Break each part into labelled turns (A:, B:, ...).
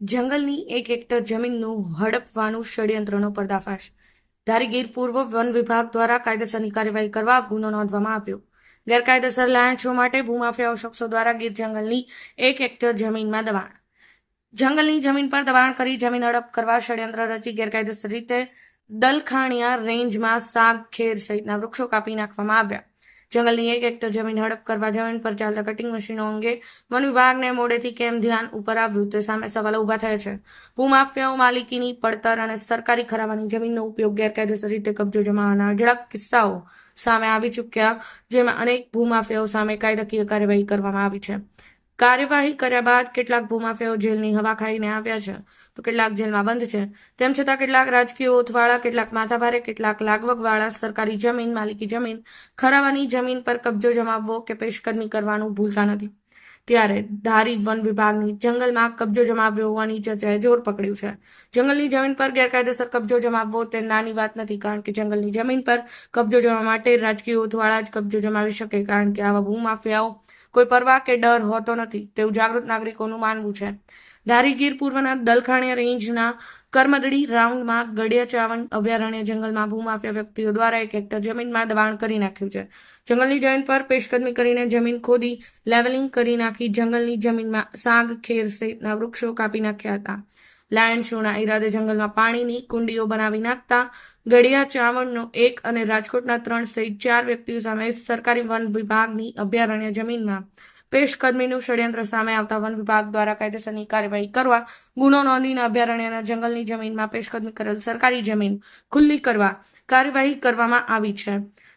A: જંગલની એક હેક્ટર જમીનનું હડપવાનું ષડયંત્રનો પર્દાફાશ. ધારીગીર પૂર્વ વન વિભાગ દ્વારા કાયદેસરની કાર્યવાહી કરવા ગુનો નોંધવામાં આવ્યો. ગેરકાયદેસર લાયણ શો માટે ભૂમાફિયાઓ શખ્સો દ્વારા ગીર જંગલની એક હેક્ટર જમીનમાં દબાણ. જંગલની જમીન પર દબાણ કરી જમીન હડપ કરવા ષડયંત્ર રચી ગેરકાયદેસર રીતે દલખાણિયા રેન્જમાં સાગ, ખેર સહિતના વૃક્ષો કાપી નાખવામાં આવ્યા. જંગલની એક હેક્ટર જમીન હડપ કરવા જમીન પર ચાલતા કટિંગ મશીનો અંગે વન વિભાગને મોડેથી કેમ ધ્યાન ઉપર આવ્યું તે સામે સવાલો ઊભા થયા છે. ભૂમાફિયાઓ, માલિકીની પડતર અને સરકારી ખરાવાની જમીનનો ઉપયોગ ગેરકાયદેસર રીતે કબજો જમાવવાના અઢળક કિસ્સાઓ સામે આવી ચૂક્યા, જેમાં અનેક ભૂમાફિયાઓ સામે કાયદાકીય કાર્યવાહી કરવામાં આવી છે. કાર્યવાહી કર્યા બાદ કેટલાક ભૂમાફિયાઓ જેલની હવા ખાઈને આવ્યા છે. તો કેટલાક જેલમાં બંધ છે. તેમ છતાં કેટલાક રાજકીય ઓથવાળા કેટલાક માથાભારે, કેટલાક લાગવગવાળા, સરકારી જમીન, માલિકી જમીન, ખરાવાની જમીન પર કબજો જમાવવો કે પેશકદમી કરવાનું ભૂલતા નથી. ત્યારે ધારી વન વિભાગની જંગલમાં કબજો જમાવ્યો હોવાની ચર્ચાએ જોર પકડ્યું છે. જંગલની જમીન પર ગેરકાયદેસર કબજો જમાવવો તે નાની વાત નથી, કારણ કે જંગલની જમીન પર કબજો જમાવવા માટે રાજકીય ઉથવાળા જ કબજો જમાવી શકે, કારણ કે આવા ભૂમાફિયાઓ કોઈ પરવા કે ડર હોતો નથી. તેવું જાગૃત નાગરિકોનું માનવું છે. ધારીગીર પૂર્વના દલખાણીયા રેન્જના કર્મદડી રાઉન્ડમાં ગડિયા ચાવણ અભયારણ્ય જંગલમાં ભૂમાફિયા વ્યક્તિઓ દ્વારા એક હેક્ટર જમીનમાં દબાણ કરી નાખ્યું છે. જંગલની જમીન પર પેશકદમી કરીને જમીન ખોદી, લેવલિંગ કરી નાખી જંગલની જમીનમાં સાગ, ખેર સહિતના વૃક્ષો કાપી નાખ્યા હતા. લાયન શોના ઈરાદે જંગલમાં પાણીની કુંડીઓ બનાવી નાખતા ગડિયા ચાવણનો એક અને રાજકોટના ત્રણ સહિત ચાર વ્યક્તિઓ સામે સરકારી વન વિભાગની અભયારણ્ય જમીનમાં પેશકદમીનું ષડયંત્ર સામે આવતા વન વિભાગ દ્વારા કાયદેસરની કાર્યવાહી કરવા, ગુનો નોંધીને અભયારણ્યના જંગલની જમીનમાં પેશકદમી કરેલ સરકારી જમીન ખુલ્લી કરવા કાર્યવાહી કરવામાં આવી છે.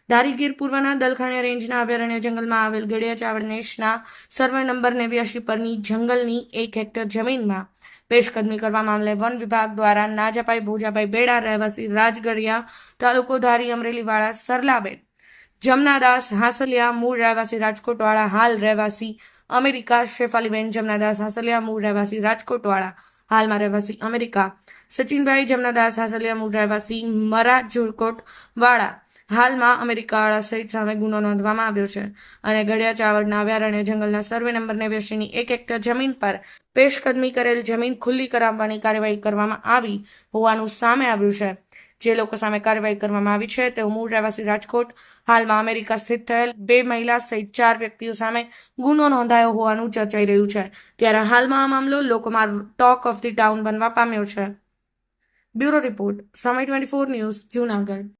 A: ધારીગીર પૂર્વના દલખાણીયા રેન્જના અભયારણ્ય જંગલમાં આવેલ ગડિયા ચાવડ નેશના સર્વે નંબર નેવ્યાસી પરની જંગલની એક હેક્ટર જમીનમાં પેશકદમી કરવા મામલે વન વિભાગ દ્વારા નાજાભાઈ ભોજાભાઈ બેડા, રહેવાસી રાજગરિયા, તાલુકો ધારી અમરેલીવાળા સરલાબેન જમનાદાસ હાસલિયા મૂળ રહેવાસી રાજકોટવાળા, હાલ રહેવાસી અમેરિકા શેફાલીબેન જમનાદાસ હાસલિયા મૂળ રહેવાસી રાજકોટવાળા, હાલમાં રહેવાસી અમેરિકા. સચિનભાઈ જમનાદાસ હાસલિયા મૂળ રહેવાસી મરા જોડકોટ વાળા હાલમાં અમેરિકાવાળા સહિત સામે ગુનો નોંધવામાં આવ્યો છે. અને ગળિયા ચાવડના અભયારણ્ય જંગલના સર્વે નંબર નેવ્યાસીની એક હેક્ટર જમીન પર પેશકદમી કરેલ જમીન ખુલ્લી કરાવવાની કાર્યવાહી કરવામાં આવી હોવાનું સામે આવ્યું છે. જે લોકો સામે કાર્યવાહી કરવામાં આવી છે, તેઓ મૂળ રહેવાસી રાજકોટ, હાલમાં અમેરિકા સ્થિત થયેલ બે મહિલા સહિત ચાર વ્યક્તિઓ સામે ગુનો નોંધાયો હોવાનું ચર્ચાઈ રહ્યું છે. ત્યારે હાલમાં આ મામલો લોકોમાં ટોક ઓફ ધી ટાઉન બનવા પામ્યો છે. Bureau report, Samay twenty four news, Junagadh.